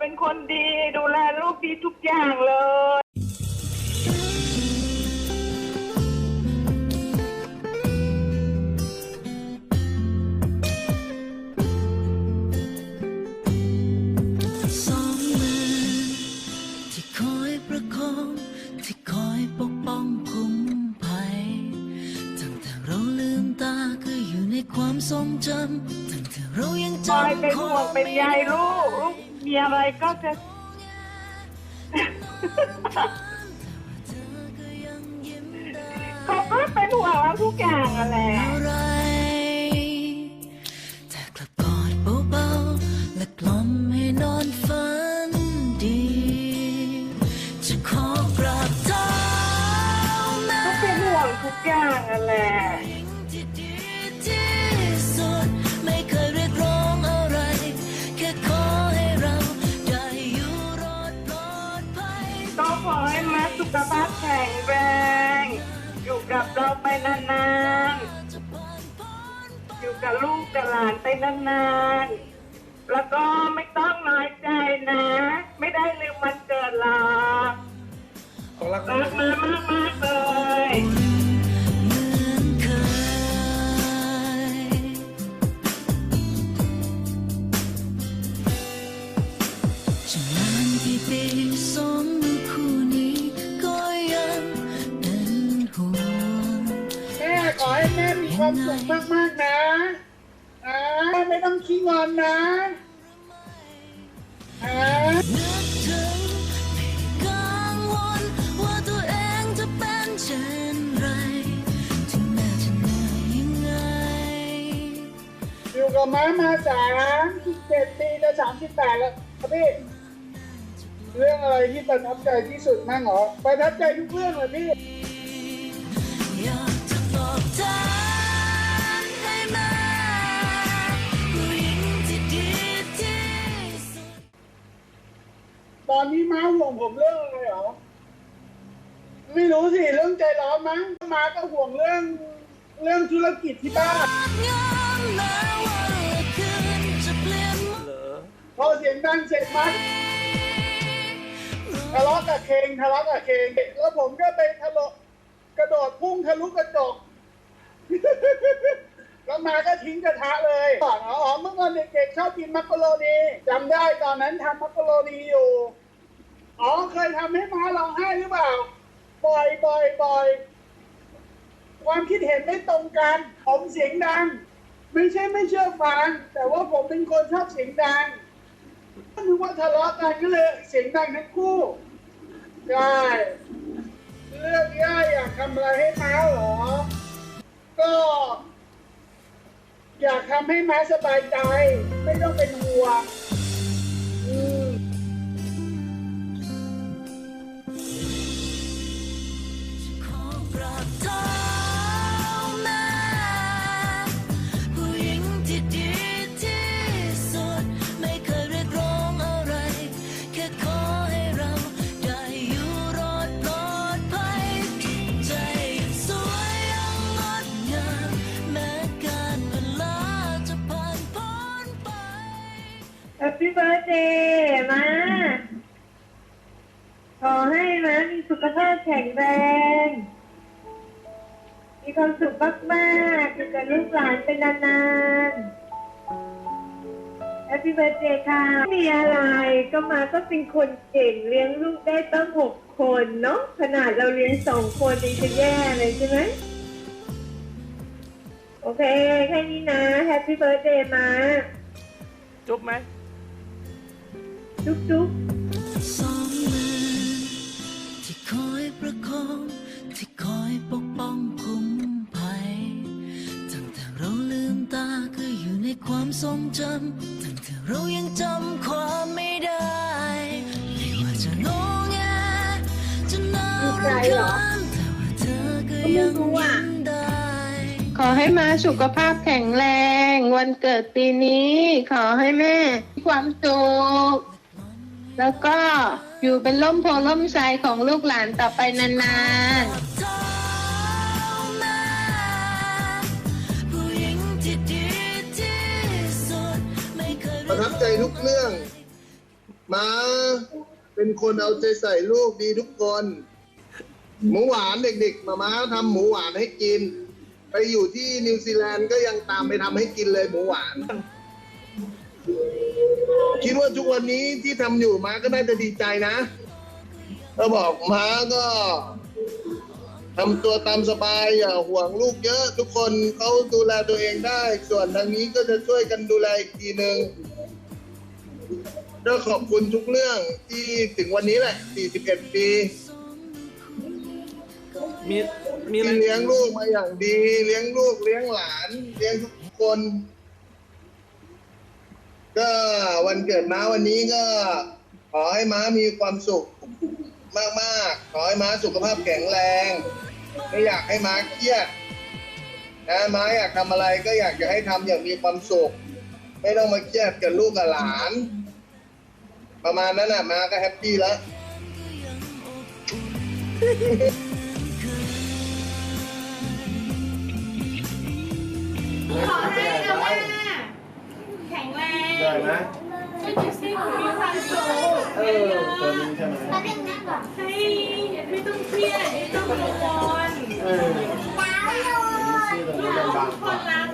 เป็นคนดีดูแลลูกดีทุกอย่างเลยสองมือที่คอยประคองที่คอยปกป้องคุ้มภัยตั้งแต่เราลืมตาก็อยู่ในความทรงจำตั้งแต่เรายังคอยจำเป็นคห่ววางมเป็นไม่ใยได้ลูกลูก มีอะไรก็จะเธอก็เขาก็เป็นห่วงเราทุกอย่างอะแหละ อะไร กับลูกกับหลานไปนานๆ แล้วก็ไม่ต้องน้อยใจนะ ไม่ได้ลืมวันเกิดหรอกเขารักรักมามากมากๆเลยเหมือนเคยจะนานกี่ปีสองคู่นี้ก็ยังเป็นห่วง แม่ขอให้แม่มีความสุขมากๆนะอ่า ไม่ต้องขี้งอนนะอ่าองจะอยู่กับม้ามาสามสิบเจ็ดปีจะสามสิบแปดแล้วครับพี่ เรื่องอะไรที่ประทับใจที่สุดมั่งเหรอ ประทับใจทุกเรื่องเลยพี่ อยากจะตอบแทน อนนี้ม้าห่วงผมเรื่องอะไรเหรอ ไม่รู้สิ เรื่องใจร้อนมั้งมาก็ห่วงเรื่อง เรื่องธุรกิจที่บ้าน พอเสียงดังเสร็จมัดทะเลาะกับเคงทะเลาะกับเคงแล้วผมก็ไปทะเลาะกระโดดพุ่งทะลุกระจก แล้วมาก็ทิ้งกระทะเลยอ๋ออ๋อเมื่อก่อนเด็กๆชอบกินมักกะโรนีจำได้ตอนนั้นทำมักกะโรนีอยู่ อ๋อเคยทำให้ม้าร้องไห้หรือเปล่า บ่อยบ่อยบ่อยความคิดเห็นไม่ตรงกัน ผมเสียงดัง ไม่ใช่ไม่เชื่อฟัง แต่ว่าผมเป็นคนชอบเสียงดังนึกว่าทะเลาะกันก็เลยเสียงดังทั้งคู่ใช่เรื่องย่าอยากทำอะไรให้ม้าเหรอ ก็ อยากทำให้ม้าสบายใจ ไม่ต้องเป็นห่วง ห้เราได้อยู่รอดปลอดภัยใจสวยยังงดงามแม้การเวลาจะผ่านพ้นไปแฮปปี้เบิร์ดเดย์มา ขอให้มามีสุขภาพแข็งแรง มีความสุขมากๆอยู่กับลูกหลานเป็นนานๆแฮปปี้เบิร์ดเดย์ค่ะไม่มีอะไรก็มาก็เป็นคนเก่งเลี้ยงลูกได้ตั้งหกคนเนาะขนาดเราเลี้ยงสองคนยังจะแย่เลยใช่ไหมโอเค แค่นี้นะแฮปปี้เบิร์ดเดย์มา จุ๊บไหม จุ๊บจุ๊บ ความทรงจำตั้งแต่เรายังจำความไม่ได้ไม่ว่าจะงอแงจะหนาวรือร้อนแต่ว่าเธอก็ยังยิ้มได้ ขอให้มาสุขภาพแข็งแรง วันเกิดปีนี้ ขอให้แม่มีความสุขแล้วก็อยู่เป็นล่มโพล่มไทรของลูกหลานต่อไปนานๆ รับใจทุกเรื่องมาเป็นคนเอาใจใส่ลูกดีทุกคน หมูหวานเด็กๆมาม้าทำหมูหวานให้กิน ไปอยู่ที่นิวซีแลนด์ก็ยังตามไปทำให้กินเลยหมูหวาน คิดว่าทุกวันนี้ที่ทำอยู่ม้าก็น่าจะดีใจนะก็บอกม้าก็ทำตัวตามสบายอย่าห่วงลูกเยอะ ทุกคนเขาดูแลตัวเองได้ ส่วนทางนี้ก็จะช่วยกันดูแลอีกทีหนึ่ง ก็ขอบคุณทุกเรื่องที่ถึงวันนี้แหละ 41 ปีมีมีอะไรที่เลี้ยงลูกมาอย่างดี เลี้ยงลูกเลี้ยงหลาน เลี้ยงทุกคน ก็วันเกิดม้าวันนี้ก็ ขอให้ม้ามีความสุขมากๆ ขอให้ม้าสุขภาพแข็งแรง ไม่อยากให้ม้าเครียดนะม้าอยากทำอะไรก็อยากจะให้ทำอย่างมีความสุข ไม่ต้องมาเครียดกับลูกกับหลาน ประมาณนั้นน่ะมาก็แฮปปี้แล้ว ขอให้อาม่าแข็งแรงได้ไหมมีความสุขเออตัวนี้ใช่ไหมให้ไม่ต้องเครียดไม่ต้องกังวลเออลูกทุกคนรัก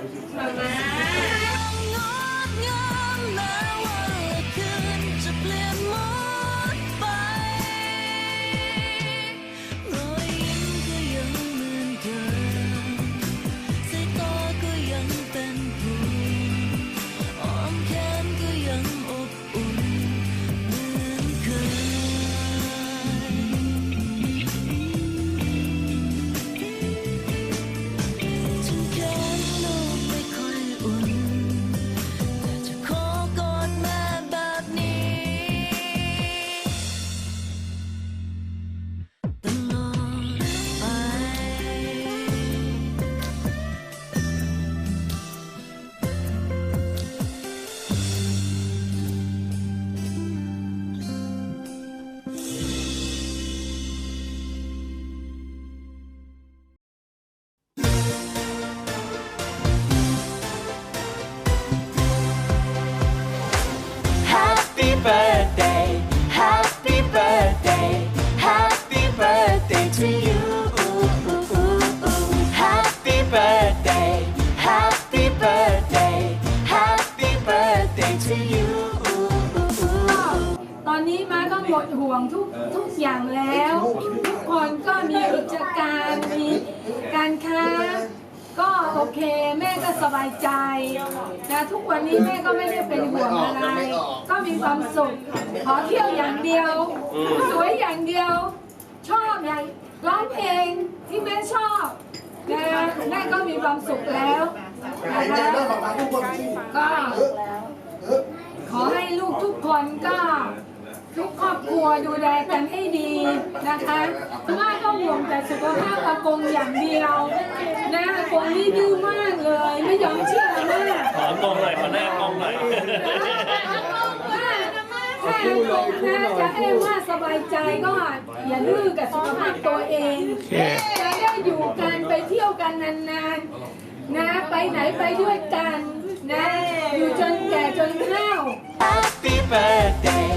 อนนี้มาก็หมดห่วงทุกทุกอย่างแล้ว ทุกคนก็มีกิจการมีการค้า ก็โอเค แม่ก็สบายใจนะทุกวันนี้แม่ก็ไม่ได้เป็นห่วงอะไร ก็มีความสุขขอเที่ยวอย่างเดียว สวยอย่างเดียว ชอบอย่างร้องเพลงที่แม่ชอบนะแม่ก็มีความสุขแล้วนะคะก็ขอให้ลูกทุกคนก็ ทุกครอบครัวดูแลกันให้ดีนะคะม่าก็ห่วงแต่สุขภาพอากงอย่างเดียวนะอากงนี่ดื้อมากเลย ไม่ยอมเชื่อแม่ขอมองหน่อยขอหน้ามองหน่อยถ้าอากงนะจะให้ว่าสบายใจก็อย่าดื้อกับสุขภาพตัวเองจะได้อยู่กันไปเที่ยวกันนานๆ นะไปไหนไปด้วยกันนะอยู่จนแก่จนเฒ่า Happy birthday,